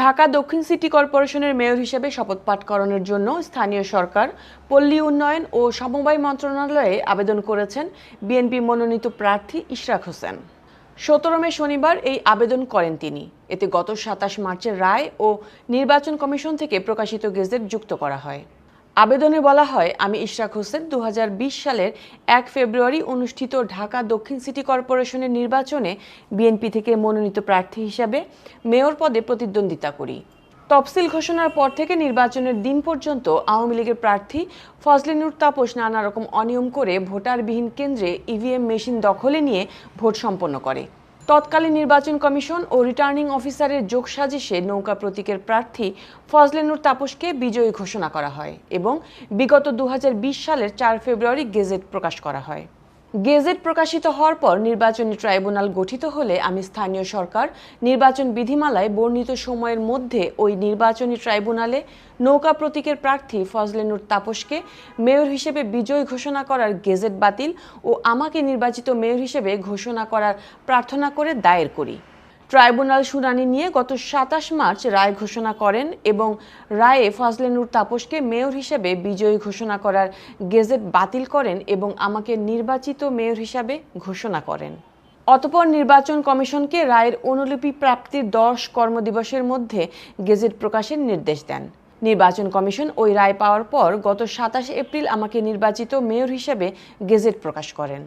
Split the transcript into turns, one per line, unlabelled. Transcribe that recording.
ঢাকা দক্ষিণ সিটি কর্পোরেশনের মেয়র হিসেবে শপথ পাঠ করানোর জন্য স্থানীয় সরকার, পল্লী উন্নয়ন ও সমবায় মন্ত্রণালয়ে আবেদন করেছেন বিএনপি মনোনীত প্রার্থী ইশরাক হোসেন। সতেরো মে শনিবার এই আবেদন করেন তিনি। এতে গত সাতাশ মার্চের রায় ও নির্বাচন কমিশন থেকে প্রকাশিত গেজেট যুক্ত করা হয়। আবেদনে বলা হয়, আমি ইশরাক হোসেন দু হাজার বিশ সালের এক ফেব্রুয়ারি অনুষ্ঠিত ঢাকা দক্ষিণ সিটি কর্পোরেশনের নির্বাচনে বিএনপি থেকে মনোনীত প্রার্থী হিসাবে মেয়র পদে প্রতিদ্বন্দ্বিতা করি। তফসিল ঘোষণার পর থেকে নির্বাচনের দিন পর্যন্ত আওয়ামী লীগের প্রার্থী ফজলিনুর তাপস নানা রকম অনিয়ম করে ভোটারবিহীন কেন্দ্রে ইভিএম মেশিন দখলে নিয়ে ভোট সম্পন্ন করে। তৎকালীন নির্বাচন কমিশন ও রিটার্নিং অফিসারের যোগ সাজিশে নৌকা প্রতীকের প্রার্থী ফজলেনুর তাপসকে বিজয়ী ঘোষণা করা হয় এবং বিগত দু হাজার বিশ সালের চার ফেব্রুয়ারি গেজেট প্রকাশ করা হয়। গেজেট প্রকাশিত হওয়ার পর নির্বাচনী ট্রাইব্যুনাল গঠিত হলে আমি স্থানীয় সরকার, নির্বাচন বিধিমালায় বর্ণিত সময়ের মধ্যে ওই নির্বাচনী ট্রাইব্যুনালে নৌকা প্রতীকের প্রার্থী ফজলেনুর তাপসকে মেয়র হিসেবে বিজয় ঘোষণা করার গেজেট বাতিল ও আমাকে নির্বাচিত মেয়র হিসেবে ঘোষণা করার প্রার্থনা করে দায়ের করি। ট্রাইব্যুনাল শুনানি নিয়ে গত সাতাশ মার্চ রায় ঘোষণা করেন এবং রায়ে ফজলেনুর তাপসকে মেয়র হিসেবে বিজয়ী ঘোষণা করার গেজেট বাতিল করেন এবং আমাকে নির্বাচিত মেয়র হিসাবে ঘোষণা করেন। অতপর নির্বাচন কমিশনকে রায়ের অনুলিপি প্রাপ্তির দশ কর্মদিবসের মধ্যে গেজেট প্রকাশের নির্দেশ দেন। নির্বাচন কমিশন ওই রায় পাওয়ার পর গত সাতাশ এপ্রিল আমাকে নির্বাচিত মেয়র হিসেবে গেজেট প্রকাশ করেন।